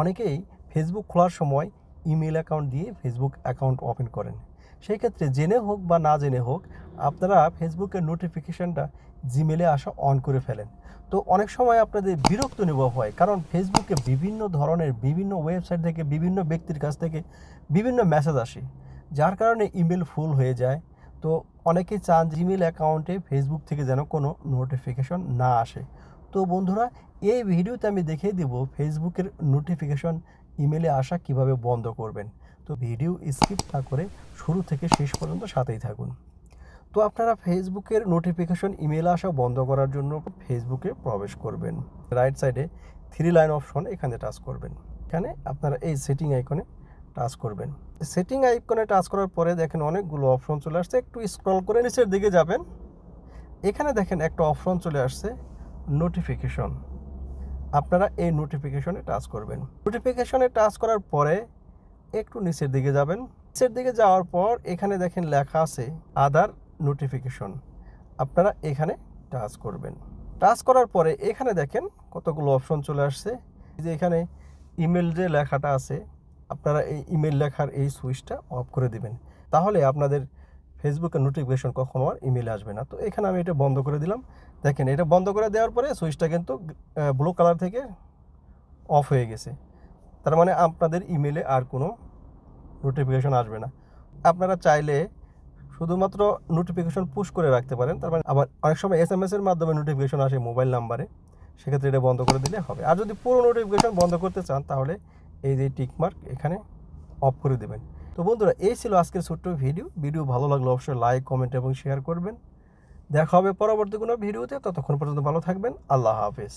অনেকেই ফেসবুক খোলার সময় ইমেল অ্যাকাউন্ট দিয়ে ফেসবুক অ্যাকাউন্ট ওপেন করেন। সেই ক্ষেত্রে জেনে হোক বা না জেনে হোক, আপনারা ফেসবুকের নোটিফিকেশনটা জিমেলে আসা অন করে ফেলেন। তো অনেক সময় আপনাদের বিরক্ত অনুভব হয়, কারণ ফেসবুকে বিভিন্ন ধরনের, বিভিন্ন ওয়েবসাইট থেকে, বিভিন্ন ব্যক্তির কাছ থেকে বিভিন্ন মেসেজ আসে, যার কারণে ইমেল ফুল হয়ে যায়। তো অনেকে চান জিমেল অ্যাকাউন্টে ফেসবুক থেকে যেন কোনো নোটিফিকেশন না আসে। তো বন্ধুরা, এই ভিডিওতে আমি দেখিয়ে দেব ফেসবুকের নোটিফিকেশন ইমেলে আসা কীভাবে বন্ধ করবেন। তো ভিডিও স্কিপ না করে শুরু থেকে শেষ পর্যন্ত সাথেই থাকুন। তো আপনারা ফেসবুকের নোটিফিকেশন ইমেল আসা বন্ধ করার জন্য ফেসবুকে প্রবেশ করবেন। রাইট সাইডে থ্রি লাইন অপশন এখানে টাচ করবেন। এখানে আপনারা এই সেটিং আইকনে টাচ করবেন। সেটিং আইকনে টাচ করার পরে দেখেন অনেকগুলো অপশন চলে আসছে। একটু স্ক্রল করে নিচের দিকে যাবেন। এখানে দেখেন একটা অপশন চলে আসছে নোটিফিকেশন আপনারা এই নোটিফিকেশনে টাচ করবেন। নোটিফিকেশনে টাচ করার পরে একটু নিচের দিকে যাবেন। নিচের দিকে যাওয়ার পর এখানে দেখেন লেখা আছে আদার নোটিফিকেশন আপনারা এখানে টাচ করবেন। টাচ করার পরে এখানে দেখেন কতগুলো অপশন চলে আসছে। যে এখানে ইমেল যে লেখাটা আছে আপনারা এই ইমেল লেখার এই সুইচটা অফ করে দিবেন। তাহলে আপনাদের ফেসবুকের নোটিফিকেশন কখনো আর ইমেলে আসবে না। তো এখানে আমি এটা বন্ধ করে দিলাম। দেখেন, এটা বন্ধ করে দেওয়ার পরে সুইচটা কিন্তু ব্লু কালার থেকে অফ হয়ে গেছে। তার মানে আপনাদের ইমেলে আর কোনো নোটিফিকেশন আসবে না। আপনারা চাইলে শুধুমাত্র নোটিফিকেশন পুশ করে রাখতে পারেন। তার মানে আবার অনেক সময় এস এম এসের মাধ্যমে নোটিফিকেশন আসে মোবাইল নাম্বারে সেক্ষেত্রে এটা বন্ধ করে দিলে হবে। আর যদি পুরো নোটিফিকেশন বন্ধ করতে চান, তাহলে এই যে টিকমার্ক এখানে অফ করে দেবেন। তো বন্ধুরা, এই ছিল আজকের ছোট্ট ভিডিও ভিডিও ভালো লাগলে অবশ্যই লাইক কমেন্ট এবং শেয়ার করবেন। দেখা হবে পরবর্তী কোনো ভিডিওতে ততক্ষণ পর্যন্ত ভালো থাকবেন। আল্লাহ হাফেজ।